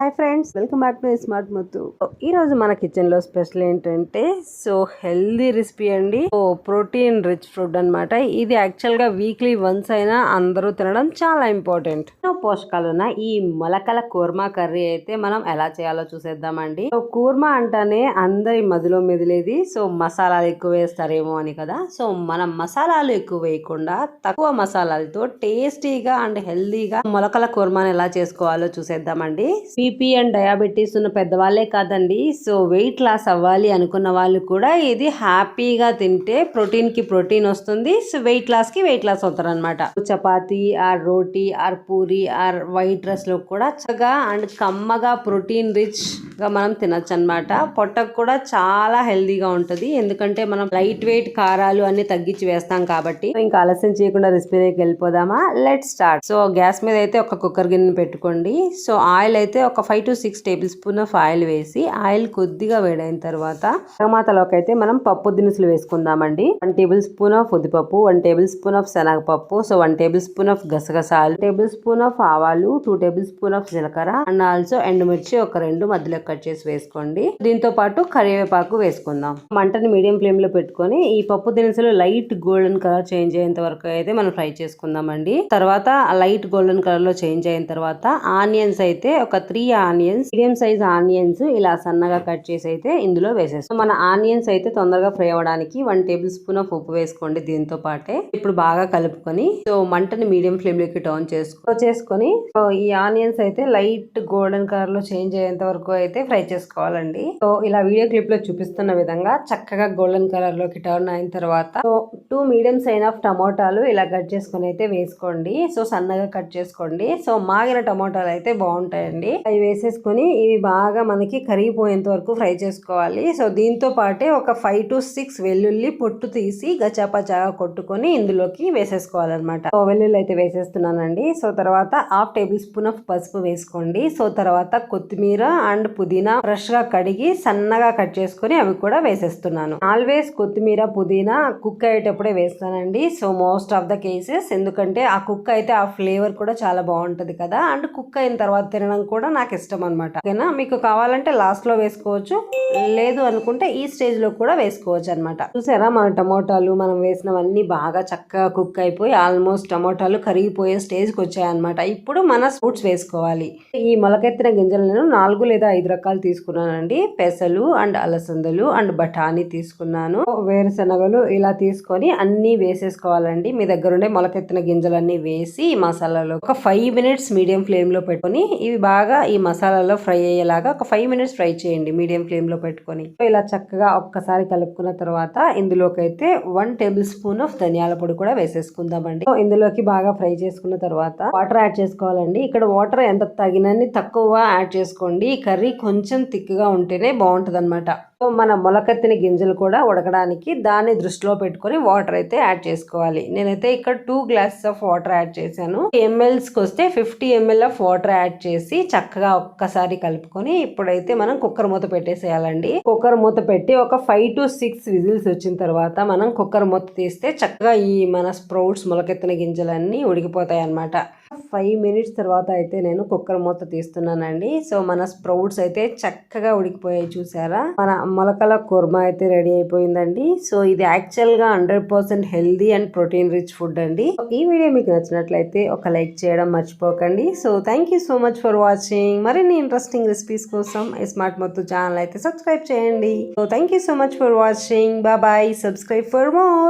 Hi friends welcome back to smart Muthu. ఈ రోజు మన కిచెన్లో స్పెషల్ ఏంటంటే సో హెల్దీ రెసిపీ అండి. ఓ ప్రోటీన్ రిచ్ ఫుడ్ అన్నమాట. ఇది యాక్చువల్గా వీక్లీ వన్స్ అయినా అందరూ తినడం చాలా ఇంపార్టెంట్ పోషకాలు ఉన్న ఈ మొలకల కూర్మా కర్రీ అయితే మనం ఎలా చేయాలో చూసేద్దామండి. సో కూర్మా అంటేనే అందరి మదిలో మెదిలేది. సో మసాలాలు ఎక్కువ వేస్తారేమో అని కదా. సో మనం మసాలాలు ఎక్కువ వేయకుండా తక్కువ మసాలాలతో టేస్టీగా అండ్ హెల్దీగా మొలకల కూర్మాని ఎలా చేసుకోవాలో చూసేద్దామండి. బీపీ అండ్ డయాబెటీస్ ఉన్న పెద్దవాళ్ళే కాదండి. సో వెయిట్ లాస్ అవ్వాలి అనుకున్న వాళ్ళు కూడా ఇది హ్యాపీగా తింటే ప్రోటీన్కి ప్రోటీన్ వస్తుంది. సో వెయిట్ లాస్కి వెయిట్ లాస్ అవుతారనమాట chapati or roti or puri or white రైస్లో కూడా చక్కగా అండ్ కమ్మగా ప్రోటీన్ రిచ్ గా మనం తినచ్చు అనమాట పొట్టకు కూడా చాలా హెల్దీగా ఉంటది. ఎందుకంటే మనం లైట్ వెయిట్ కారాలు అన్ని తగ్గించి వేస్తాం కాబట్టి. ఇంకా ఆలస్యం చేయకుండా రెసిపీలోకి వెళ్ళిపోదామా? లెట్ స్టార్ట్ సో గ్యాస్ మీద అయితే ఒక కుక్కర్ గిన్నె పెట్టుకోండి. సో ఆయిల్ అయితే ఒక five to six tablespoon of oil వేసి ఆయిల్ కొద్దిగా వేడైన తర్వాత తర్వాతలోకి అయితే మనం పప్పు దినుసులు వేసుకుందామండి. వన్ టేబుల్ స్పూన్ ఆఫ్ ఉద్దిపప్పు వన్ టేబుల్ స్పూన్ ఆఫ్ శనగపప్పు so one tablespoon of గసగసాలు టేబుల్ స్పూన్ ఆఫ్ ఆవాలు టూ టేబుల్ స్పూన్ ఆఫ్ జీలకర్ర అండ్ ఆల్సో ఎండుమిర్చి ఒక రెండు మధ్యలో కట్ చేసి వేసుకోండి. దీంతో పాటు కరివేపాకు వేసుకుందాం. మంటని మీడియం ఫ్లేమ్లో పెట్టుకొని ఈ పప్పు దినుసులు లైట్ గోల్డెన్ కలర్ చేంజ్ అయ్యేంత వరకు అయితే మనం ఫ్రై చేసుకుందామండి. తర్వాత లైట్ గోల్డెన్ కలర్లో చేంజ్ అయిన తర్వాత ఆనియన్స్ అయితే ఒక three onions medium size onions ఇలా సన్నగా కట్ చేసి అయితే ఇందులో వేసేస్తాం. మన ఆనియన్స్ అయితే తొందరగా ఫ్రై అవ్వడానికి వన్ టేబుల్ స్పూన్ ఆఫ్ ఉప్పు వేసుకోండి దీంతో పాటే. ఇప్పుడు బాగా కలుపుకొని సో మంటని మీడియం ఫ్లేమ్లోకి టర్న్ చేసుకో చేసుకొని ఈ ఆనియన్స్ అయితే లైట్ గోల్డెన్ కలర్లో చేంజ్ అయ్యేంత వరకు అయితే ఫ్రై చేసుకోవాలండి. సో ఇలా వీడియో క్లిప్లో చూపిస్తున్న విధంగా చక్కగా గోల్డెన్ కలర్లోకి టర్న్ అయిన తర్వాత so two medium size of టమోటాలు ఇలా కట్ చేసుకొని అయితే వేసుకోండి. సో సన్నగా కట్ చేసుకోండి. సో మాగిన టమోటాలు అయితే బాగుంటాయండి. అవి వేసేసుకొని ఇవి బాగా మనకి కరిగిపోయేంత వరకు ఫ్రై చేసుకోవాలి. సో దీంతో పాటే ఒక ఫైవ్ టు సిక్స్ వెల్లుల్లి పొట్టు తీసి గచాపచాగా కొట్టుకొని ఇందులోకి వేసేసుకోవాలన్నమాట. సో వెల్లుల్లి అయితే వేసేస్తున్నానండి. సో తర్వాత హాఫ్ టేబుల్ స్పూన్ ఆఫ్ పసుపు వేసుకోండి. సో తర్వాత కొత్తిమీర అండ్ పుదీనా ఫ్రెష్గా కడిగి సన్నగా కట్ చేసుకొని అవి కూడా వేసేస్తున్నాను. ఆల్వేస్ కొత్తిమీర పుదీనా కుక్ అయ్యేటప్పుడే వేస్తానండి. So most of the cases. ఎందుకంటే ఆ కుక్ అయితే ఆ ఫ్లేవర్ కూడా చాలా బాగుంటది కదా. అండ్ కుక్ అయిన తర్వాత తినడం కూడా నాకు ఇష్టం అనమాట ఓకేనా? మీకు కావాలంటే లాస్ట్లో వేసుకోవచ్చు. లేదు అనుకుంటే ఈ స్టేజ్లో కూడా వేసుకోవచ్చు అనమాట చూసారా? మన టమోటాలు మనం వేసినవన్నీ బాగా చక్కగా కుక్ అయిపోయి ఆల్మోస్ట్ టమోటాలు కరిగిపోయే స్టేజ్కి వచ్చాయన్నమాట. ఇప్పుడు మన ఫ్రూట్స్ వేసుకోవాలి. ఈ మొలకెత్తిన గింజలు నేను నాలుగు లేదా ఐదు రకాలు తీసుకున్నానండి. పెసలు అండ్ అలసందలు అండ్ బఠానీ తీసుకున్నాను. వేరుశనగలు ఇలా తీసుకొని అన్ని వేసేసుకోవాలండి. మీ దగ్గర ఉండే మొలకెత్తిన గింజలన్నీ వేసి ఈ మసాలాలో ఒక ఫైవ్ మినిట్స్ మీడియం ఫ్లేమ్లో పెట్టుకొని ఇవి బాగా ఈ మసాలాలో ఫ్రై అయ్యేలాగా ఒక ఫైవ్ మినిట్స్ ఫ్రై చేయండి మీడియం ఫ్లేమ్లో పెట్టుకొని. ఇలా చక్కగా ఒక్కసారి కలుపుకున్న తర్వాత ఇందులోకి అయితే వన్ టేబుల్ స్పూన్ ఆఫ్ ధనియాల పొడి కూడా వేసేసుకుందామండి. ఇందులోకి బాగా ఫ్రై చేసుకున్న తర్వాత వాటర్ యాడ్ చేసుకోవాలండి. ఇక్కడ వాటర్ ఎంత తగినన్ని తక్కువ యాడ్ చేసుకోండి. కర్రీ కొంచెం థిక్గా ఉంటేనే బాగుంటుంది అనమాట సో మన మొలకెత్తిన గింజలు కూడా ఉడకడానికి దాన్ని దృష్టిలో పెట్టుకొని వాటర్ అయితే యాడ్ చేసుకోవాలి. నేనైతే ఇక్కడ two glasses of water add చేశాను. ఎంఎల్స్కి వస్తే fifty ML of water add చేసి చక్కగా ఒక్కసారి కలుపుకొని ఇప్పుడైతే మనం కుక్కర్ మూత పెట్టేసేయాలండి. కుక్కర్ మూత పెట్టి ఒక ఫైవ్ టు సిక్స్ విజిల్స్ వచ్చిన తర్వాత మనం కుక్కర్ మూత తీస్తే చక్కగా ఈ మన స్ప్రౌట్స్ మొలకెత్తిన గింజలన్నీ ఉడికిపోతాయి అన్నమాట ఫైవ్ మినిట్స్ తర్వాత అయితే నేను కుక్కర్ మూత తీస్తున్నానండి. సో మన స్ప్రౌట్స్ అయితే చక్కగా ఉడికిపోయాయి చూసారా? మన మొలకల కుర్మా అయితే రెడీ అయిపోయిందండి. సో ఇది యాక్చువల్గా hundred percent healthy and protein rich food అండి. ఈ వీడియో మీకు నచ్చినట్లయితే ఒక లైక్ చేయడం మర్చిపోకండి. So thank you so much for watching మరిన్ని ఇంట్రెస్టింగ్ రెసిపీస్ కోసం స్మార్ట్ మొత్తం ఛానల్ అయితే సబ్స్క్రైబ్ చేయండి. So thank you so much for watching bye subscribe for more